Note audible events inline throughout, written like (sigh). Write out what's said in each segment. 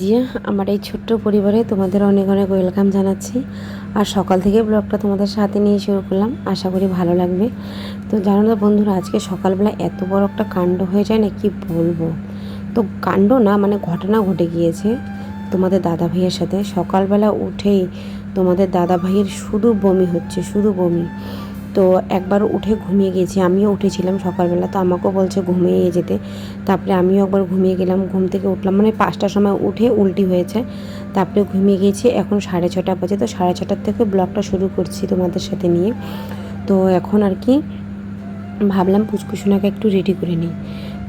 আমি আমার এই ছোট্ট পরিবারে তোমাদের অনেক অনেক ওয়েলকাম জানাচ্ছি। আর সকাল থেকে ব্লগটা তোমাদের সাথে নিয়ে শুরু করলাম। আশা করি ভালো লাগবে। তো জানো না বন্ধুরা, আজকে সকালবেলা এত বড় একটা কাণ্ড হয়ে যায় না, কি বলব? তো কাণ্ড না মানে ঘটনা ঘটে গিয়েছে তোমাদের দাদা ভাইয়ের সাথে। সকালবেলা উঠেই তোমাদের দাদা ভাইয়ের শুধু বমি হচ্ছে, শুধু বমি। তো একবার উঠে ঘুমিয়ে গেছি। আমিও উঠেছিলাম সকালবেলা, তো আমাকেও বলছে ঘুমিয়ে যেতে। তারপরে আমিও একবার ঘুমিয়ে গেলাম, ঘুম থেকে উঠলাম। মানে পাঁচটার সময় উঠে উল্টি হয়েছে। তারপরে ঘুমিয়ে গিয়েছি এখন সাড়ে ছটা বাজে। তো সাড়ে ছটার থেকে ব্লগটা শুরু করছি তোমাদের সাথে নিয়ে। তো এখন আর কি ভাবলাম পুচকুসোনাকে একটু রেডি করে নিই।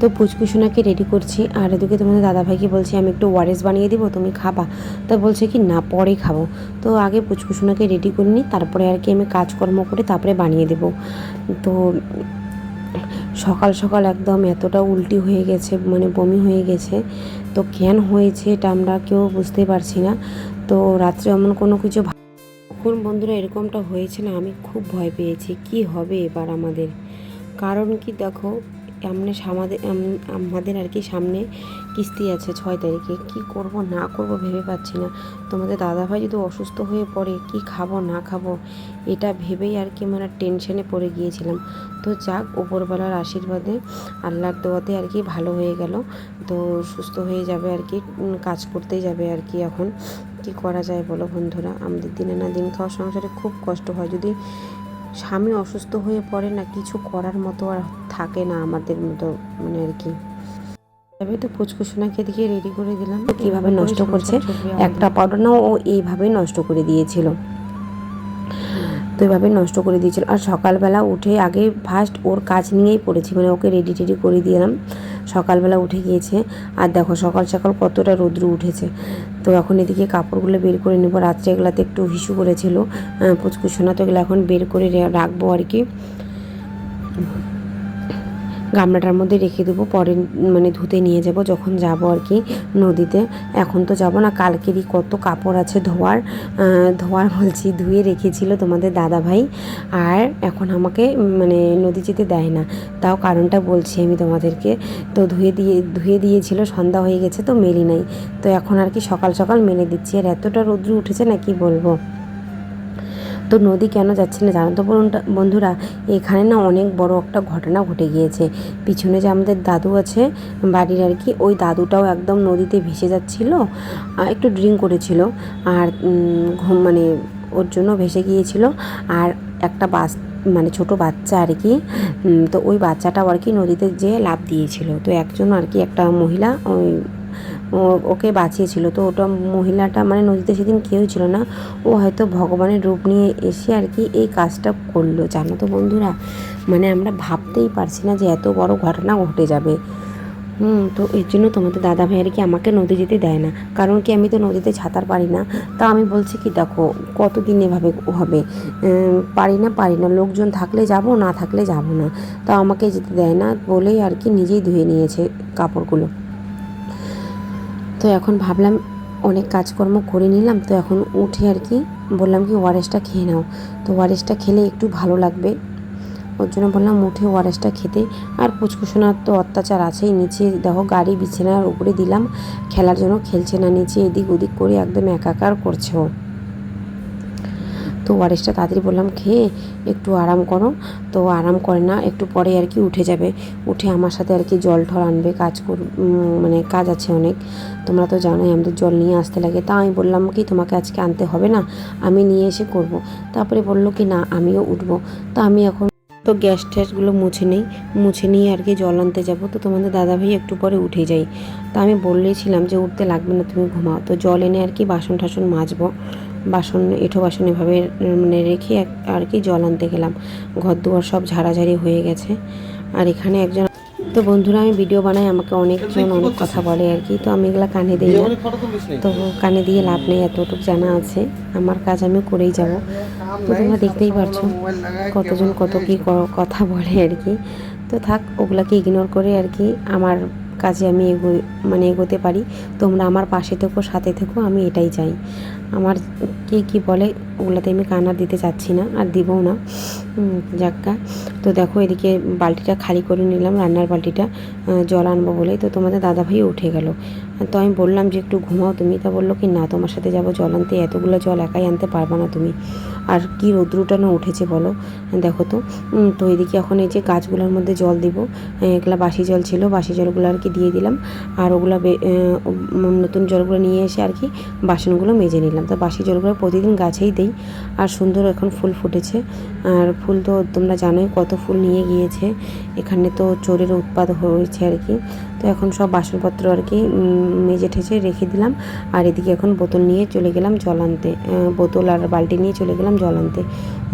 তো পুচকুসোনাকে রেডি করছি, আর এদিকে তোমাদের দাদাভাইকে বলছি, আমি একটু ওয়ারেস বানিয়ে দিব, তুমি খাবা। তো বলছে কি, না, পরে খাব। তো আগে পুচকুসোনাকে রেডি করে নিই, তারপরে আর কি আমি কাজকর্ম করে তারপরে বানিয়ে দেবো। তো সকাল সকাল একদম এতটা উল্টি হয়ে গেছে মানে বমি হয়ে গেছে। তো কেন হয়েছে এটা আমরা কেউ বুঝতে পারছি না। তো রাত্রে এমন কোনো কিছু তখন বন্ধুরা এরকমটা হয়েছে না, আমি খুব ভয় পেয়েছি, কি হবে এবার আমাদের? কারণ কি দেখো এমনি আমাদের আমাদের আর কি সামনে কিস্তি আছে ছয় তারিখে। কি করব, না করব ভেবে পাচ্ছি না। তোমাদের দাদাভাই যদি অসুস্থ হয়ে পড়ে, কি খাব, না খাব, এটা ভেবেই আর কি মানে টেনশনে পড়ে গিয়েছিলাম। তো যাক, ওপরবেলার আশীর্বাদে আল্লাহর দোয়াতে আর কি ভালো হয়ে গেল। তো সুস্থ হয়ে যাবে আর কি কাজ করতেই যাবে আর কি এখন। কি করা যায় বলো বন্ধুরা? আমাদের দিনে না দিন খাওয়ার সংসারে খুব কষ্ট হয়। যদি স্বামী অসুস্থ হয়ে পড়ে না কিছু করার মতো আর থাকে না আমাদের মতো মানে আর কি। তবে তো পুচকুসোনাকে দিকে রেডি করে দিলাম। কীভাবে নষ্ট করছে? একটা পাউডার না ও এইভাবেই নষ্ট করে দিয়েছিল। তো এইভাবে নষ্ট করে দিয়েছিল। আর সকালবেলা উঠে আগে ফার্স্ট ওর কাজ নিয়েই পড়েছি মানে ওকে রেডি টেডি করে দিলাম। সকালবেলা উঠে গিয়েছে। আর দেখো সকাল সকাল কতটা রৌদ্র উঠেছে। তো এখন এদিকে কাপড়গুলো বের করে নেব। রাত্রে এগুলাতে একটু হিসু করেছিল পুচকুসোনা তো এগুলো এখন বের করে রাখব আর কি। গামলাটার মধ্যে রেখে দেবো, পরে মানে ধুতে নিয়ে যাব যখন যাব আর কি নদীতে। এখন তো যাব না, কালকেরই কত কাপড় আছে ধোয়ার। ধোয়ার বলছি, ধুয়ে রেখেছিল তোমাদের দাদা ভাই। আর এখন আমাকে মানে নদী যেতে দেয় না। তাও কারণটা বলছি আমি তোমাদেরকে। তো ধুয়ে দিয়ে, ধুয়ে দিয়েছিল, সন্ধ্যা হয়ে গেছে তো মেলি নাই। তো এখন আর কি সকাল সকাল মেলে দিচ্ছি। আর এতটা রৌদ্র উঠেছে না কি বলব? তো নদী কেন যাচ্ছে না জানো তো বন্ধুরা- এখানে না অনেক বড় একটা ঘটনা ঘটে গিয়েছে। পিছনে যে আমাদের দাদু আছে বাড়ির আর কি, ওই দাদুটাও একদম নদীতে ভেসে যাচ্ছিল একটু ড্রিঙ্ক করেছিল আর ঘুম মানে ওর জন্য ভেসে গিয়েছিল। আর একটা বাস মানে ছোট বাচ্চা আর কি তো ওই বাচ্চাটাও আর কি নদীতে যেয়ে লাভ দিয়েছিল। তো একজন আর কি একটা মহিলা ওই ওকে বাঁচিয়েছিল। তো ওটা মহিলাটা মানে নদীতে সেদিন কেউ ছিল না, ও হয়তো ভগবানের রূপ নিয়ে এসে আর কি এই কাজটা করল। জানো তো বন্ধুরা মানে আমরা ভাবতেই পারছি না যে এত বড় ঘটনা ঘটে যাবে। হুম, তো এর জন্য তোমাদের দাদা ভাই আর কি আমাকে নদী যেতে দেয় না? কারণ কি আমি তো নদীতে ছাতার পারি না। তা আমি বলছি কি, দেখো, কতদিন এভাবে হবে? পারি না পারি না। লোকজন থাকলে যাব, না থাকলে যাব না। তা আমাকে যেতে দেয় না বলেই আর কি নিজেই ধুয়ে নিয়েছে কাপড়গুলো। তো এখন ভাবলাম অনেক কাজকর্ম করে নিলাম, তো এখন উঠে আর কি বললাম কি ওয়ারেসটা খেয়ে নাও। তো ওয়ারেসটা খেলে একটু ভালো লাগবে। ওর জন্য বললাম উঠে ওয়ারেসটা খেতে। আর পুচকুসোনার তো অত্যাচার আছেই, নিচে দেখো গাড়ি বিছানার উপরে দিলাম, খেলার জন্য খেলছে না, নিচে এদিক ওদিক করে একদম একাকার করছে ও। তো ওয়ারেসটা তাড়াতাড়ি বললাম, খেয়ে একটু আরাম করো। তো আরাম করে না, একটু পরে আর কি উঠে যাবে। উঠে আমার সাথে আর কি জল ঠল আনবে, কাজ কর মানে কাজ আছে অনেক। তোমরা তো জানোই আমাদের জল নিয়ে আসতে লাগে। তা আমি বললাম কি, তোমাকে আজকে আনতে হবে না? আমি নিয়ে এসে করব। তারপরে বলল কি, না, আমিও উঠবো। তো আমি এখন তো গ্যাস ট্যাসগুলো মুছে নেই, মুছে নিয়ে আর কি জল আনতে যাব। তো তোমাদের দাদাভাই একটু পরে উঠে যাই তা আমি বললেছিলাম যে, উঠতে লাগবে না, তুমি ঘুমাও। তো জল এনে আর কি বাসন টাসন মাজবো। বাসন এঁঠো বাসন এভাবে মানে রেখে আর কি জল আনতে গেলাম। ঘর দুয়ার সব ঝাড়াঝাড়ি হয়ে গেছে। আর এখানে একজন তো বন্ধুরা আমি ভিডিও বানাই আমাকে অনেকজন অনেক কথা বলে আর কি। তো আমি এগুলো কানে দিই না। তো কানে দিয়ে লাভ নেই এতটুকু জানা আছে। আমার কাজ আমি করেই যাব। তো তোমরা দেখতেই পারছ কতজন কত কি ক- কথা বলে আর কি। তো থাক ওগুলাকে ইগনোর করে আর কি আমার কাজে আমি এগো মানে এগোতে পারি। তোমরা আমার পাশে থেকো, সাথে থেকো, আমি এটাই চাই। আমার কে কি বলে, ওগুলাতে আমি কানা দিতে চাচ্ছি না, আর দিবও না। যাক্কা। তো দেখো, এদিকে বালতিটা খালি করে নিলাম, রান্নার বালতিটা জল আনব বলে তো তোমাদের দাদাভাই উঠে গেল। তো আমি বললাম যে, একটু ঘুমাও তুমি। তা বলল কি, না, তোমার সাথে যাব জল আনতে। এতগুলো জল একাই আনতে পারবা না তুমি। আর কি রৌদ্রটা না উঠেছে বলো? দেখো তো। তো এদিকে এখন এই যে গাছগুলোর মধ্যে জল দিব। এগুলা বাসি জল ছিল, বাসি জলগুলো আর কি দিয়ে দিলাম। আর ওগুলো নতুন জলগুলো নিয়ে এসে আর কি বাসনগুলো মেজে নিলাম। তো বাসি জলগুলো প্রতিদিন গাছেই দেই। আর সুন্দর এখন ফুল ফুটেছে। আর ফুল তো তোমরা জানোই কত ফুল নিয়ে গিয়েছে। এখানে তো চোরের উৎপাদ হয়েছে আর কি। তো এখন সব বাসনপত্র আর কি মেজে ঠেজে রেখে দিলাম। আর এদিকে এখন বোতল নিয়ে চলে গেলাম জল আনতে। বোতল আর বালতি নিয়ে চলে গেলাম জল আনতে।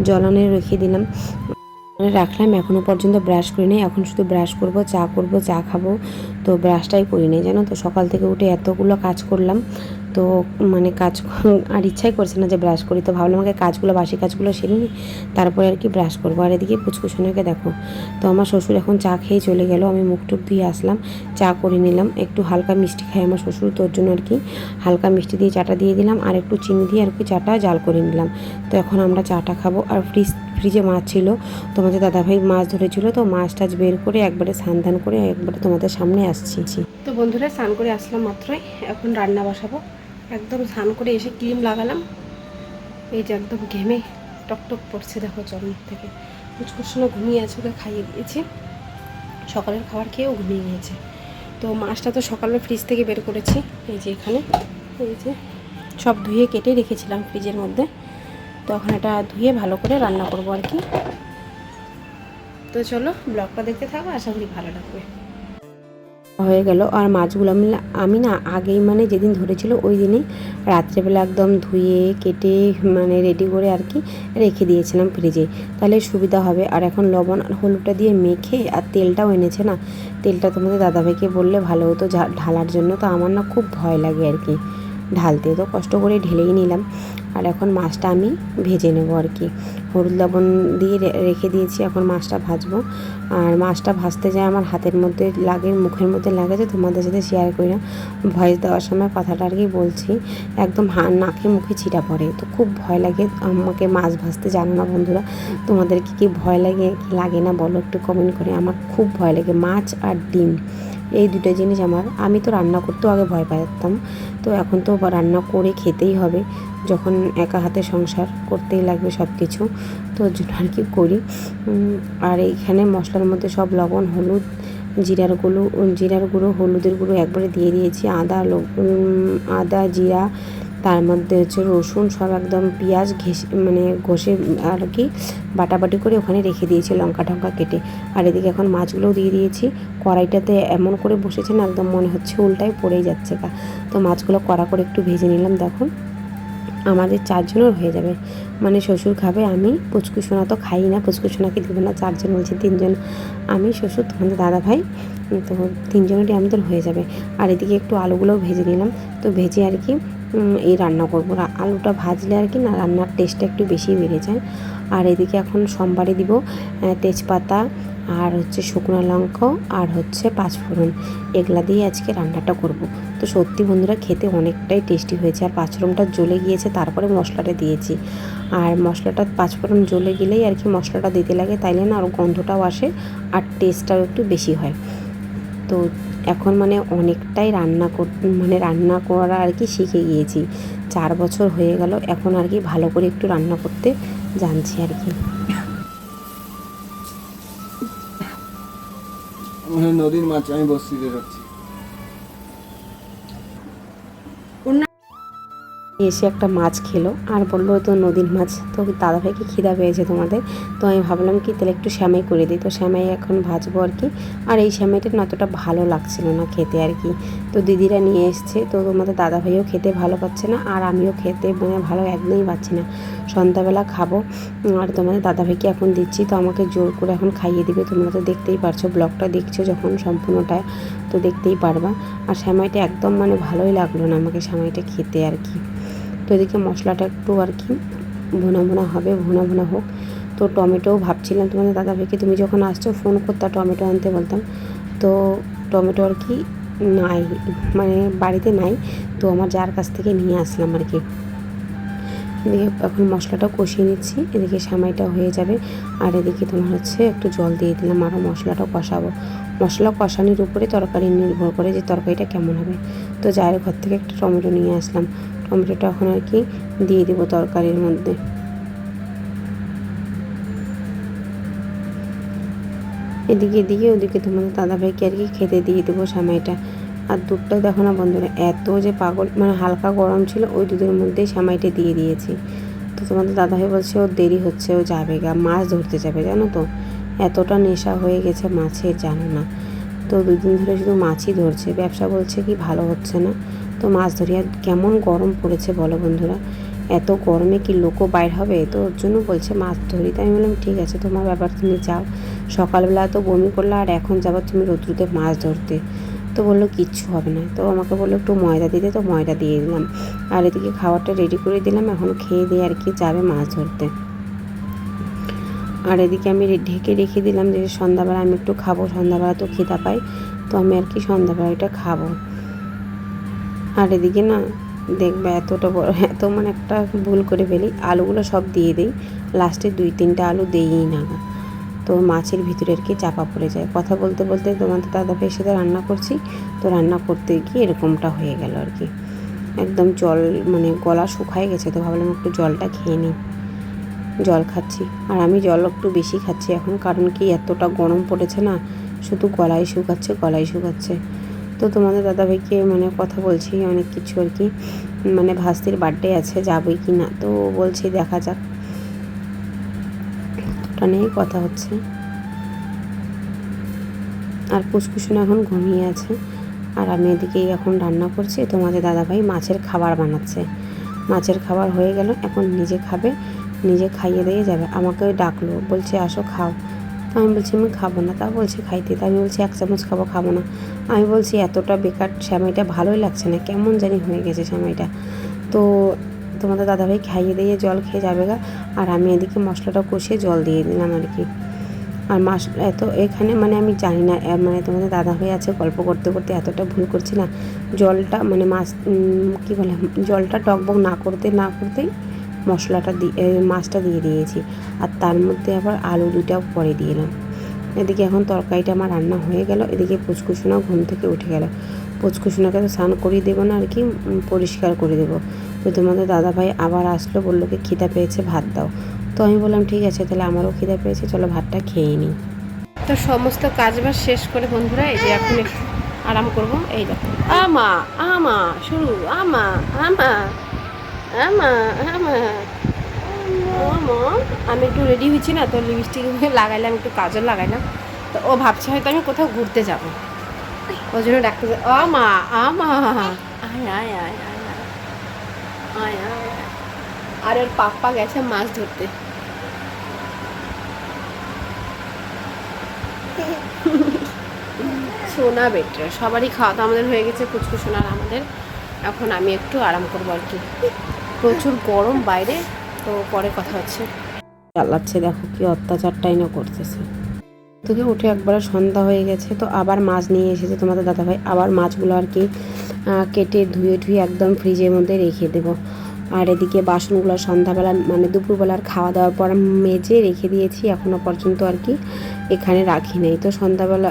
জল আনে রেখে দিলাম। রাখলাম এখনও পর্যন্ত ব্রাশ করি নাই এখন শুধু ব্রাশ করব, চা করব, চা খাব। তো ব্রাশটাই করি নাই জানো তো? সকাল থেকে উঠে এতগুলো কাজ করলাম, তো মানে কাজ (laughs) আর ইচ্ছাই করছে না যে ব্রাশ করি। তো ভাবলাম আমাকে কাজগুলো, বাসি কাজগুলো সেরে নিই, তারপরে আর কি ব্রাশ করব। আর এদিকে পুচকুসোনাকে দেখো, তো আমার শ্বশুর এখন চা খেয়ে চলে গেল, আমি মুখ টুক ধুয়ে আসলাম, চা করে নিলাম, একটু হালকা মিষ্টি খাই আমার শ্বশুর, তোর জন্য আর কি। হালকা মিষ্টি দিয়ে চাটা দিয়ে দিলাম, আর একটু চিনি দিয়ে আর কি চাটা জাল করে নিলাম। তো এখন আমরা চাটা খাব, আর ফ্রিজ, ফ্রিজে মাছ ছিল, তোমাদের দাদাভাই মাছ ধরেছিল, তো মাছ টাছ বের করে একবারে স্নান করে একবারে তোমাদের সামনে আসছি তো বন্ধুরা, স্নান করে আসলাম মাত্রই। এখন রান্না বসাবো। একদম স্নান করে এসে ক্রিম লাগালাম। এই যে একদম ঘেমে টকটক পড়ছে, দেখো চরম থেকে। কুচকুচনো ঘুমিয়ে আছে ওকে খাইয়ে দিয়েছি। সকালের খাবার খেয়েও ঘুমিয়ে গিয়েছে। তো মাছটা তো সকালে ফ্রিজ থেকে বের করেছি। এই যে এখানে। এই যে সব ধুয়ে কেটে রেখেছিলাম ফ্রিজের মধ্যে। তো এখন এটা ধুয়ে ভালো করে রান্না করব আর কি। তো চলো, ব্লগটা দেখতে থাকো। আশা করি ভালো লাগবে। হয়ে গেল। আর মাছগুলো আমি আমি না আগেই মানে যেদিন ধরেছিল ওই দিনে রাত্রেবেলা একদম ধুয়ে কেটে মানে রেডি করে আর কি রেখে দিয়েছিলাম ফ্রিজে তাহলে সুবিধা হবে। আর এখন লবণ আর হলুদটা দিয়ে মেখে আর তেলটাও এনেছে না? তেলটা তোমাদের দাদাভাইকে বললে ভালো হতো ঢালার জন্য। তো আমার না খুব ভয় লাগে আর কি। ঢালতে তো কষ্ট করে ঢেলেই নিলাম। আর এখন মাছটা আমি ভেজে নেব আর কি। হলুদ লবণ দিয়ে রেখে দিয়েছি, এখন মাছটা ভাজবো। আর মাছটা ভাজতে যায় আমার হাতের মধ্যে লাগে, মুখের মধ্যে লাগে যে তোমাদের সাথে শেয়ার করি না। ভয়েস দেওয়ার সময় কথাটা আর কি বলছি, একদম নাকে মুখে ছিটা পড়ে। তো খুব ভয় লাগে আমাকে মাছ ভাজতে, জানো না বন্ধুরা? তোমাদের কি কি ভয় লাগে, কি লাগে না বলো একটু কমেন্ট করে। আমার খুব ভয় লাগে মাছ আর ডিম। এই দুটো জিনিস আমার। আমি তো রান্না করতেও আগে ভয় পাইতাম। তো এখন তো রান্না করে খেতেই হবে। যখন একা হাতে সংসার করতেই লাগবে সব কিছু তো জন্য আর কি করি। আর এইখানে মশলার মধ্যে সব লবণ, হলুদ, জিরার গুঁড়ো জিরার গুঁড়ো, হলুদের গুঁড়ো একবারে দিয়ে দিয়েছি। আদা আদা, জিরা তার মধ্যে হচ্ছে রসুন সব একদম পেঁয়াজ ঘেসে মানে ঘষে আর কি বাটাবাটি করে ওখানে রেখে দিয়েছি লঙ্কা টঙ্কা কেটে। আর এদিকে এখন মাছগুলোও দিয়ে দিয়েছি। কড়াইটাতে এমন করে বসেছে না একদম মনে হচ্ছে উল্টাই পড়েই যাচ্ছে গা। তো মাছগুলো কড়া করে একটু ভেজে নিলাম দেখো আমাদের চারজনের হয়ে যাবে। মানে শ্বশুর খাবে, আমি পুচকু সোনা তো খাই না, পুচকু সোনাকে দেবো না, চারজন বলছি তিনজন। আমি, শ্বশুর, তোমাদের দাদা ভাই, তো তিনজনেরই আমাদের হয়ে যাবে। আর এদিকে একটু আলুগুলোও ভেজে নিলাম। তো ভেজে আর কি এই রান্না করব। আলুটা ভাজলে আর কি না, রান্নার টেস্টটা একটু বেশি বেড়ে যায়। আর এদিকে এখন সোমবারে দিব তেজপাতা আর হচ্ছে শুকনো লঙ্কা আর হচ্ছে পাঁচফোড়ন। এগুলা দিয়ে আজকে রান্নাটা করব। তো সত্যি বন্ধুরা, খেতে অনেকটাই টেস্টি হয়েছে। আর পাঁচফোড়নটা জ্বলে গিয়েছে, তারপরে মশলাটা দিয়েছি। আর মশলাটা, পাঁচফোড়ন জ্বলে গেলেই আর কি মশলাটা দিতে লাগে, তাইলে না আর গন্ধটাও আসে আর টেস্টটাও একটু বেশি হয়। তো এখন মানে অনেকটাই রান্না কর মানে রান্না করা আর কি শিখে গিয়েছি। চার বছর হয়ে গেল, এখন আর কি ভালো করে একটু রান্না করতে জানছি আর কি। নদীর মাছ আমি বস্তিতে রাখছি এসে একটা মাছ খেলো আর বলল তো নদীর মাছ তো দাদাভাইকে খিদা পেয়েছে তোমাদের। তো আমি ভাবলাম কি, তাহলে একটু শ্যামাই করে দিই। তো শ্যামাই এখন ভাজবো আর কি। আর এই শ্যামাইটা অতটা ভালো লাগছিল না খেতে আর কি। তো দিদিরা নিয়ে এসছে, তো তোমাদের দাদাভাইও খেতে ভালো পাচ্ছে না আর আমিও খেতে মানে ভালো একদমই পাচ্ছি না। সন্ধ্যাবেলা খাব, আর তোমাদের দাদাভাইকে এখন দিচ্ছি, তো আমাকে জোর করে এখন খাইয়ে দিবে। তোমরা তো দেখতেই পারছ, ব্লগটা দেখছ যখন সম্পূর্ণটা, তো দেখতেই পারবা। আর শ্যামাইটা একদম মানে ভালোই লাগল না আমাকে শ্যামাইটা খেতে আর কি। তো এদিকে মশলাটা একটু আর কি ভুনা ভুনা হবে, ভুনা ভুনা হোক। তো টমেটোও ভাবছিলাম তোমাদের দাদাভাইকে, তুমি যখন আসছো ফোন করতে টমেটো আনতে বলতাম। তো টমেটো আর কি নাই মানে বাড়িতে নাই, তো আমার যার কাছ থেকে নিয়ে আসলাম আর কি। এদিকে এখন মশলাটা কষিয়ে নিচ্ছি, এদিকে সামাইটা হয়ে যাবে। আর এদিকে তোমার হচ্ছে একটু জল দিয়ে দিলাম আরও মশলাটা কষাবো। মশলা কষানোর উপরে তরকারি নির্ভর করে যে তরকারিটা কেমন হবে। তো যার ঘর থেকে একটা টমেটো নিয়ে আসলাম। টমেটোটা এখন আর কি দিয়ে দিব তরকারির মধ্যে। এদিকে এদিকে ওদিকে তোমাদের দাদাভাইকে আর কি খেতে দিয়ে দেবো সামাইটা আর দুধটা দেখো না বন্ধুরা, এত যে পাগল মানে হালকা গরম ছিল, ওই দুধের মধ্যেই সামাইটা দিয়ে দিয়েছি। তো তোমাদের দাদাভাই বলছে, ওর দেরি হচ্ছে, ও যাবে গা, মাছ ধরতে যাবে, জানো তো? এতটা নেশা হয়ে গেছে মাছের, জানো না। তো দুদিন ধরে শুধু মাছই ধরছে, ব্যবসা বলছে কি ভালো হচ্ছে না। তো মাছ ধরি। আর কেমন গরম পড়েছে বলো বন্ধুরা? এত গরমে কি লোকও বাইর হবে? তো ওর জন্য বলছে মাছ ধরি। তাই আমি বললাম, ঠিক আছে, তোমার ব্যাপার তুমি যাও। সকালবেলা তো বমি করলে, আর এখন যাবার তুমি রোদ্রুতে মাছ ধরতে। তো বলল, কিচ্ছু হবে না। তো আমাকে বলল, একটু ময়দা দিতে। তো ময়দা দিয়ে দিলাম। আর এদিকে খাবারটা রেডি করে দিলাম। এখন খেয়ে দিয়ে আর কি যাবে মাছ ধরতে। আর এদিকে আমি ঢেকে রেখে দিলাম যে সন্ধ্যাবেলা আমি একটু খাব। সন্ধ্যাবেলা তো খিদা পাই তো আমি আর কি সন্ধ্যাবেলা এটা খাব। আর এদিকে না, দেখবে এতটা বড়, এত মানে একটা ভুল করে ফেলি, আলুগুলো সব দিয়ে দিই লাস্টে দুই তিনটা আলু দিইই না। তো মাছের ভিতরে আর কি চাপা পড়ে যায়। কথা বলতে বলতে তোমাদের দাদা ভাইয়ের সাথে রান্না করছি, তো রান্না করতে গিয়ে এরকমটা হয়ে গেল আর কি। একদম জল মানে গলা শুকায় গেছে, তো ভাবলাম একটু জলটা খেয়ে নিই। জল খাচ্ছি। আর আমি জল একটু বেশি খাচ্ছি এখন, কারণ কি এতটা গরম পড়েছে না, শুধু গলায় শুকাচ্ছে গলায় শুকাচ্ছে। তো তোমাদের দাদাভাইকে মানে কথা বলছি, অনেক কিছু আর কি। মানে ভাস্তির বার্থডে আছে, যাবই কি না, তো বলছি দেখা যাক। ওটা নিয়েই কথা হচ্ছে। আর পুষ্কুসুন এখন ঘুমিয়ে আছে। আর আমি এদিকে এখন রান্না করছি, তোমাদের দাদাভাই মাছের খাবার বানাচ্ছে। মাছের খাবার হয়ে গেল, এখন নিজে খাবে, নিজে খাইয়ে দিয়ে যাবে। আমাকেও ডাকলো, বলছে আসো খাও। তো আমি বলছি, আমি খাব না। তা বলছে, খাইতে। তা আমি বলছি, এক চামচ খাব খাব না। আমি বলছি, এতটা বেকার স্যামাইটা ভালোই লাগছে না। কেমন জানি হয়ে গেছে স্যামাইটা তো তোমাদের দাদাভাই খাইয়ে দিয়ে জল খেয়ে যাবে গা। আর আমি এদিকে মশলাটা কষিয়ে জল দিয়ে দিলাম আর কি। আর মাস, এত, এখানে মানে আমি জানি না মানে তোমাদের দাদা হয়ে আছে, গল্প করতে করতে এতটা ভুল করছি না। জলটা মানে মাছ কী বলে, জলটা টকবক না করতে, না করতেই মশলাটা দিয়ে মাছটা দিয়ে দিয়েছি। আর তার মধ্যে আবার আলু দুটাও পরে দিলাম এদিকে এখন তরকারিটা আমার রান্না হয়ে গেল। এদিকে পুচকুসোনাও ঘুম থেকে উঠে গেল। পুচকুসোনাকে তো স্নান করিয়ে দেবো না, আর কি পরিষ্কার করে দেবো। তো তোমাদের দাদাভাই আবার আসলো, বলল কি, খিদা পেয়েছে, ভাত দাও। তো আমি বললাম, ঠিক আছে, তাহলে আমারও খিদা পেয়েছে, চলো ভাতটা খেয়ে নিই। তো সমস্ত কাজবাজ শেষ করে বন্ধুরা, এই যে এখন একটু আরাম করব। এই দেখো, আমা আমা, শুরু, আমা আমা আমা আমা। আমি একটু রেডি হয়েছি না তো লিপস্টিক লাগাইলাম একটু কাজল লাগাইলাম। তো ও ভাবছে হয়তো আমি কোথাও ঘুরতে যাব। ওই জন্য ডাকতে ও মা আয় আর ওর পাপ্পা গেছে মাছ ধরতে। সোনা বেটার সবারই খাওয়া তো আমাদের হয়ে গেছে ফুচকু সোনার আমাদের। এখন আমি একটু আরাম করব আর কি। প্রচুর গরম বাইরে। তো পরে কথা হচ্ছে। চালাচ্ছে দেখো কি অত্যাচারটাই না করতেছে। থেকে উঠে একবারে সন্ধ্যা হয়ে গেছে তো আবার মাছ নিয়ে এসেছে তোমাদের দাদাভাই। আবার মাছগুলো আর কি কেটে ধুয়ে ধুয়ে একদম ফ্রিজের মধ্যে রেখে দেবো। আর এদিকে বাসনগুলো সন্ধ্যাবেলা মানে দুপুরবেলার খাওয়া দাওয়ার পর মেজে রেখে দিয়েছি এখনও পর্যন্ত আর কি এখানে রাখি নাই। তো সন্ধ্যাবেলা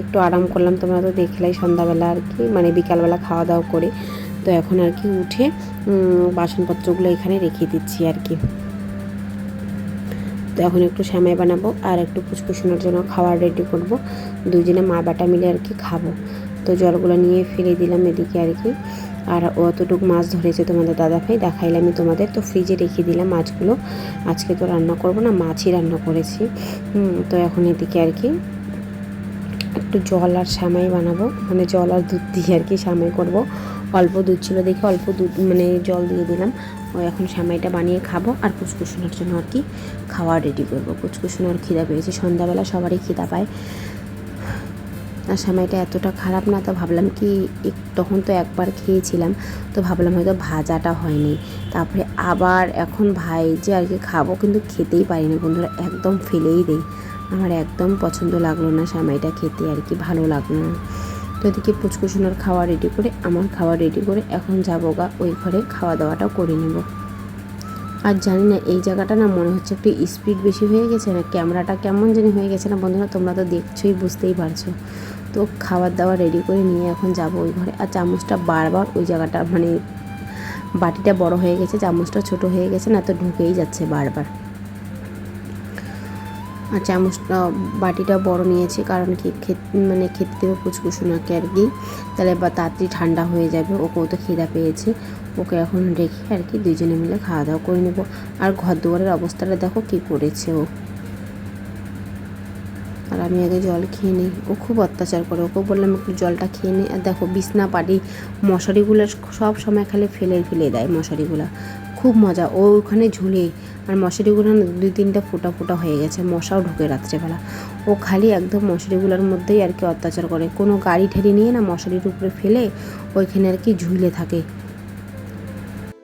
একটু আরাম করলাম তোমরা তো দেখলাই সন্ধ্যাবেলা আর কি মানে বিকালবেলা খাওয়া দাওয়া করে। তো এখন আর কি উঠে বাসনপত্রগুলো এখানে রেখে দিচ্ছি আর কি। তো এখন একটু শ্যামাই বানাবো আর একটু ফুচকুশোনার জন্য খাবার রেডি করব। দুজনে মা বাটা মিলে আর কি খাব। তো জলগুলো নিয়ে ফেলে দিলাম এদিকে আর কি। আর অতটুকু মাছ ধরেছে তোমাদের দাদা ভাই দেখাইলাম আমি তোমাদের। তো ফ্রিজে রেখে দিলাম মাছগুলো। আজকে তো রান্না করব না, মাছই রান্না করেছি। তো এখন এদিকে আর কি একটু জল আর শ্যামাই বানাবো। মানে জল আর দুধ দিয়ে আর কি শ্যামাই করব। অল্প দুধ ছিল দেখে অল্প দুধ মানে জল দিয়ে দিলাম। ও এখন শ্যামাইটা বানিয়ে খাব আর কুচকুশোনার জন্য আর কি খাওয়া রেডি করব। কুচকুশোনার খিদা পেয়েছে। সন্ধ্যাবেলা সবারই খিদা পায়। আর সময়টা এতটা খারাপ না, তো ভাবলাম কি তখন তো একবার খেয়েছিলাম, তো ভাবলাম হয়তো ভাজাটা হয়নি। তারপরে আবার এখন ভাই যে আর কি খাব, কিন্তু খেতেই পারি না বন্ধুরা, একদম ফেলেই দেই। আমার একদম পছন্দ লাগল না সামাইটা খেতে, আর কি ভালো লাগল না। তো এদিকে পুচকুসোনার খাওয়া রেডি করে, আমার খাওয়া রেডি করে এখন যাব গা, ওই ঘরে খাওয়া দাওয়াটা করে নেব। আর জানি না, এই জায়গাটা না মনে হচ্ছে একটু স্পিড বেশি হয়ে গেছে না ক্যামেরাটা কেমন জানি হয়ে গেছে না বন্ধুরা, তোমরা তো দেখছোই, বুঝতেই পারছ। তো খাবার দাবার রেডি করে নিয়ে এখন যাব ওই ঘরে। আর চামচটা বারবার ওই জায়গাটা মানে বাটিটা বড় হয়ে গেছে, চামচটা ছোট হয়ে গেছে না, তো ঢুকেই যাচ্ছে বারবার। আর চামচটা, বাটিটা বড় নিয়েছি কারণ কি মানে খেতে দেবে পুচকুসুনাকে আর কি। তাহলে বা তাড়াতাড়ি ঠান্ডা হয়ে যাবে, ওকেও তো খিদা পেয়েছে। ওকে এখন রেখে আর কি দুজনে মিলে খাওয়া দাওয়া করে নেব। আর ঘর দুয়ারের অবস্থাটা দেখো কি করেছে ও। আর আমি আগে জল খেয়ে নিই। ও খুব অত্যাচার করে, ওকে বললাম একটু জলটা খেয়ে নে। আর দেখো বিছনা পাটি মশারিগুলো সব সময় খালি ফেলে ফেলে দেয় মশারিগুলো। খুব মজা। ও ওখানে ঝুলে আর মশারিগুলো দুই তিনটা ফোটা ফোটা হয়ে গেছে। মশাও ঢুকে রাত্রেবেলা। ও খালি একদম মশারিগুলোর মধ্যেই আর কি অত্যাচার করে। কোনো গাড়ি ঠেড়ি নিয়ে না মশারির উপরে ফেলে ওইখানে আর কি ঝুলে থাকে।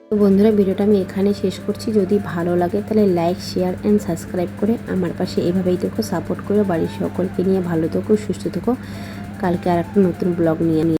তো বন্ধুরা, ভিডিওটা আমি এখানে শেষ করছি। যদি ভালো লাগে তাহলে লাইক, শেয়ার অ্যান্ড সাবস্ক্রাইব করে আমার পাশে এভাবেই থেকো। সাপোর্ট করে বাড়ির সকলকে নিয়ে ভালো থেকো, সুস্থ থেকো। কালকে আর একটা নতুন ব্লগ নিয়ে নিয়ে